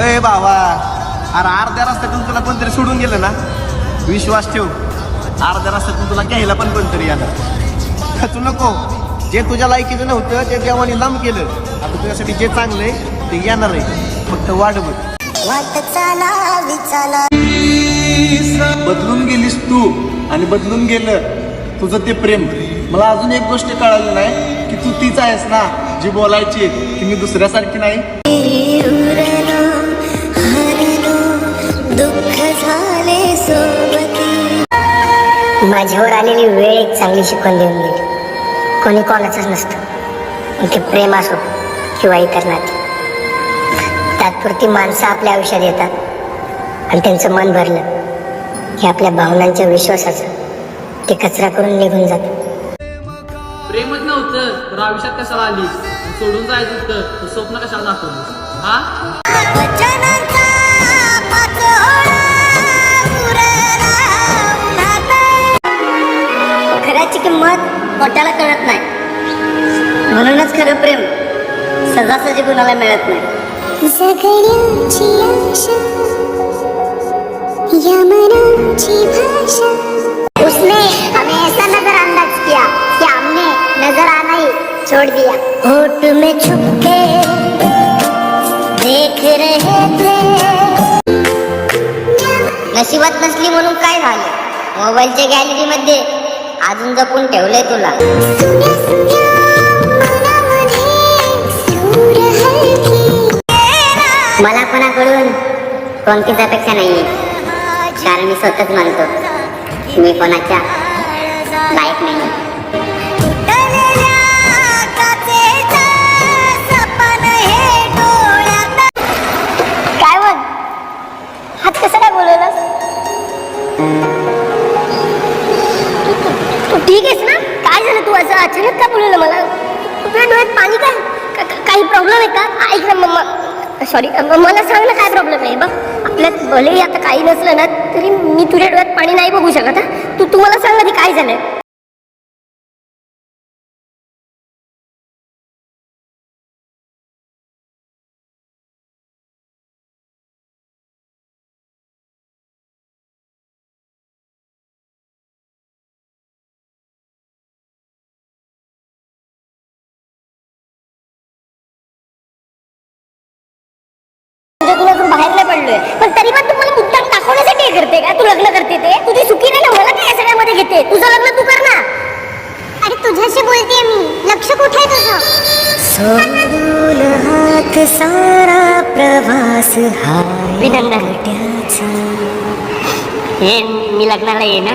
अय बाबा अरे अर्ध्या रस्त्यातून तुला कोणतरी सोडून गेलं ना? विश्वास ठेव. अर्ध्या रस्त्यातून तुला घ्यायला पण कोणतरी येणार. तू नको. जे तुझ्या लायकीचं नव्हतं ते देवाने लांब केलं. आता तुझ्यासाठी जे चांगलं आहे ते येणार आहे. फक्त वाट बघ. बदलून गेलीस तू आणि बदलून गेलं तुझं ते प्रेम. मला अजून एक गोष्ट कळाली नाही की तू तीच आहेस ना जी बोलायची की मी दुसऱ्यासारखी नाही. माझ्यावर आलेली वेळ एक चांगली शिकवण देऊन गेली. कोणी कोणाचंच नसतं. ते प्रेम असो किंवा इतर नाते. तात्पुरती माणसं आपल्या आयुष्यात येतात. आणि त्यांचं मन भरलं हे आपल्या भावनांच्या विश्वासाचं ते कचरा करून निघून जातं. प्रेमच नव्हतं तर आयुष्यात कशाला आणि सोडून जायचं तर स्वप्न कशाला दाखवलीस? हा? किंमत मोठ्याला कळत नाही. म्हणूनच खरं प्रेम सजासजी कुणाला मिळत नाही. उसने हमें ऐसा नजरअंदाज किया कि हमने नजर आना ही छोड़ दिया। होठ में छुप के देख रहे थे। नशिबात नसली म्हणून काय झालं? मोबाईलच्या गॅलरी मध्ये अजून जपून ठेवलंय तुला? मला कोणाकडून? कोणतीच अपेक्षा नाहीये. कारण मी स्वतःच मानतो. मी कोणाच्या लायक नाही काय हात कसं काय बोलवलास? तू ठीक आहेस ना? काय झालं तू असं अचानक का बोलवलं मला? तुझ्या डोळ्यात पाणी काय का- काही प्रॉब्लेम आहे का? ऐक ना मम्मा सॉरी मला सांग ना काय प्रॉब्लेम आहे? बघ आपल्यात भलेही आता काही नसलं ना तरी मी तुझ्या डोळ्यात पाणी नाही बघू शकत हा? तू तू मला सांग ना ते काय झालं पडलोय पण तरी पण तू मला मुद्दाम दाखवण्यासाठी हे करते का? तू लग्न करते ते? तुझी सुखी नाही ना मला काय सगळ्यामध्ये घेते? तुझं लग्न तू कर ना अरे तुझ्याशी बोलते मी. लक्ष कुठे आहे तुझं? हात सारा प्रवास हा हे मी लग्नाला ये ना